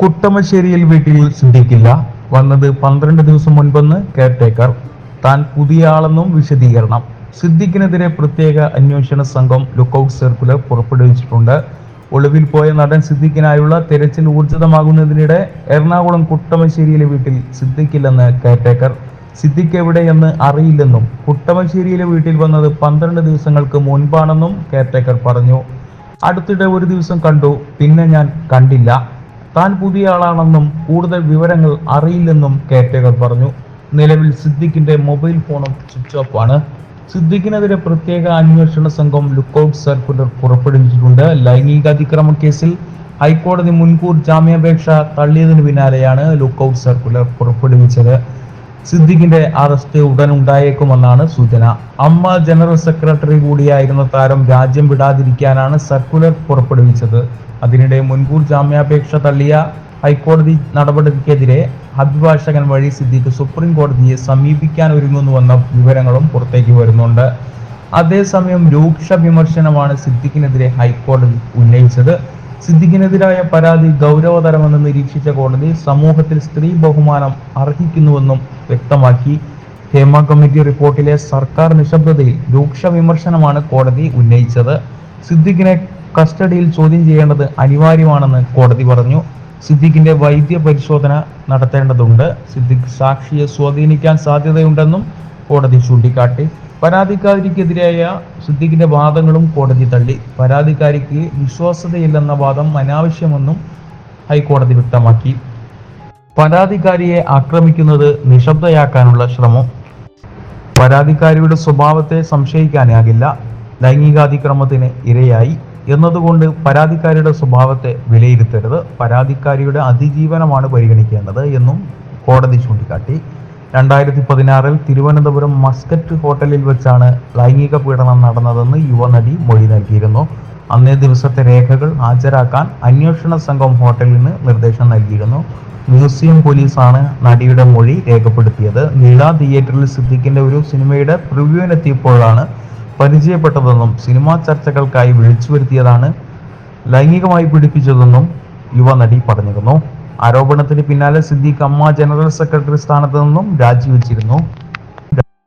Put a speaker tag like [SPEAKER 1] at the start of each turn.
[SPEAKER 1] കുട്ടമശ്ശേരിയിൽ വീട്ടിൽ സിദ്ദിഖില്ല വന്നത് പന്ത്രണ്ട് ദിവസം മുൻപെന്ന് കെയർടേക്കർ. താൻ പുതിയ ആളെന്നും വിശദീകരണം. സിദ്ദിഖിനെതിരെ പ്രത്യേക അന്വേഷണ സംഘം ലുക്കൌട്ട് സർക്കുലർ പുറപ്പെടുവിച്ചിട്ടുണ്ട്. ഒളിവിൽ പോയ നടൻ സിദ്ദിഖിനായുള്ള തിരച്ചിൽ ഊർജിതമാകുന്നതിനിടെ എറണാകുളം കുട്ടമശ്ശേരിയിലെ വീട്ടിൽ സിദ്ദിഖില്ലെന്ന് കെയർടേക്കർ. സിദ്ദിഖ് എവിടെയെന്ന് അറിയില്ലെന്നും കുട്ടമശ്ശേരിയിലെ വീട്ടിൽ വന്നത് പന്ത്രണ്ട് ദിവസങ്ങൾക്ക് മുൻപാണെന്നും കെയർടേക്കർ പറഞ്ഞു. അടുത്തിടെ ഒരു ദിവസം കണ്ടു. പിന്നെ ഞാൻ കണ്ടില്ല. താൻ പുതിയ ആളാണെന്നും കൂടുതൽ വിവരങ്ങൾ അറിയില്ലെന്നും കെയർടേക്കർ പറഞ്ഞു. നിലവിൽ സിദ്ദിഖിന്റെ മൊബൈൽ ഫോണും സ്വിച്ച് ഓഫ് ആണ് സിദ്ദിഖിനെതിരെ പ്രത്യേക അന്വേഷണ സംഘം ലുക്കൌട്ട് സർക്കുലർ പുറപ്പെടുവിച്ചിട്ടുണ്ട്. ലൈംഗിക അതിക്രമ കേസിൽ ഹൈക്കോടതി മുൻകൂർ ജാമ്യാപേക്ഷ തള്ളിയതിനു പിന്നാലെയാണ് ലുക്കൌട്ട് സർക്കുലർ പുറപ്പെടുവിച്ചത്. സിദ്ദിഖിന്റെ അറസ്റ്റ് ഉടൻ ഉണ്ടായേക്കുമെന്നാണ് സൂചന. അമ്മ ജനറൽ സെക്രട്ടറി കൂടിയായിരുന്ന താരം രാജ്യം വിടാതിരിക്കാനാണ് സർക്കുലർ പുറപ്പെടുവിച്ചത്. അതിനിടെ മുൻകൂർ ജാമ്യാപേക്ഷ തള്ളിയ ഹൈക്കോടതി നടപടിക്കെതിരെ അഭിഭാഷകൻ വഴി സിദ്ദിഖ് സുപ്രീം കോടതിയെ സമീപിക്കാൻ ഒരുങ്ങുന്നുവെന്ന വിവരങ്ങളും പുറത്തേക്ക് വരുന്നുണ്ട്. അതേസമയം രൂക്ഷ വിമർശനമാണ് സിദ്ദിഖിനെതിരെ ഹൈക്കോടതി ഉന്നയിച്ചത്. സിദ്ദിഖിനെതിരായ പരാതി ഗൗരവതരമെന്ന് നിരീക്ഷിച്ച കോടതി സമൂഹത്തിൽ സ്ത്രീ ബഹുമാനം അർഹിക്കുന്നുവെന്നും വ്യക്തമാക്കി. ഹേമ കമ്മിറ്റി റിപ്പോർട്ടിലെ സർക്കാർ നിശബ്ദതയിൽ രൂക്ഷ വിമർശനമാണ് കോടതി ഉന്നയിച്ചത്. സിദ്ദിഖിനെ കസ്റ്റഡിയിൽ ചോദ്യം ചെയ്യേണ്ടത് അനിവാര്യമാണെന്ന് കോടതി പറഞ്ഞു. സിദ്ദിഖിന്റെ വൈദ്യ പരിശോധന നടത്തേണ്ടതുണ്ട്. സിദ്ദിഖ് സാക്ഷിയെ സ്വാധീനിക്കാൻ സാധ്യതയുണ്ടെന്നും കോടതി ചൂണ്ടിക്കാട്ടി. പരാതിക്കാരിക്കെതിരായ സിദ്ദിഖിന്റെ വാദങ്ങളും കോടതി തള്ളി. പരാതിക്കാരിക്ക് വിശ്വാസ്യതയില്ലെന്ന വാദം അനാവശ്യമെന്നും ഹൈക്കോടതി വ്യക്തമാക്കി. പരാതിക്കാരിയെ ആക്രമിക്കുന്നത് നിശബ്ദയാക്കാനുള്ള ശ്രമം. പരാതിക്കാരിയുടെ സ്വഭാവത്തെ സംശയിക്കാനാകില്ല. ലൈംഗികാതിക്രമത്തിന് ഇരയായി എന്നതുകൊണ്ട് പരാതിക്കാരിയുടെ സ്വഭാവത്തെ വിലയിരുത്തരുത്. പരാതിക്കാരിയുടെ അതിജീവനമാണ് പരിഗണിക്കേണ്ടത് എന്നും കോടതി ചൂണ്ടിക്കാട്ടി. രണ്ടായിരത്തി പതിനാറിൽ തിരുവനന്തപുരം മസ്കറ്റ് ഹോട്ടലിൽ വെച്ചാണ് ലൈംഗിക പീഡനം നടന്നതെന്ന് യുവനടി മൊഴി നൽകിയിരുന്നു. അന്നേ ദിവസത്തെ രേഖകൾ ഹാജരാക്കാൻ അന്വേഷണ സംഘം ഹോട്ടലിന് നിർദ്ദേശം നൽകിയിരുന്നു. മ്യൂസിയം പോലീസാണ് നടിയുടെ മൊഴി രേഖപ്പെടുത്തിയത്. നീള തിയേറ്ററിൽ സിദ്ദിഖിന്റെ ഒരു സിനിമയുടെ പ്രിവ്യൂവിനെത്തിയപ്പോഴാണ് പരിചയപ്പെട്ടതെന്നും സിനിമാ ചർച്ചകൾക്കായി വിളിച്ചു വരുത്തിയതാണ് ലൈംഗികമായി പീഡിപ്പിച്ചതെന്നും യുവ നടി പറഞ്ഞിരുന്നു. ആരോപണത്തിന് പിന്നാലെ സിദ്ദിഖ് അമ്മ ജനറൽ സെക്രട്ടറി സ്ഥാനത്ത് നിന്നും രാജിവെച്ചിരുന്നു.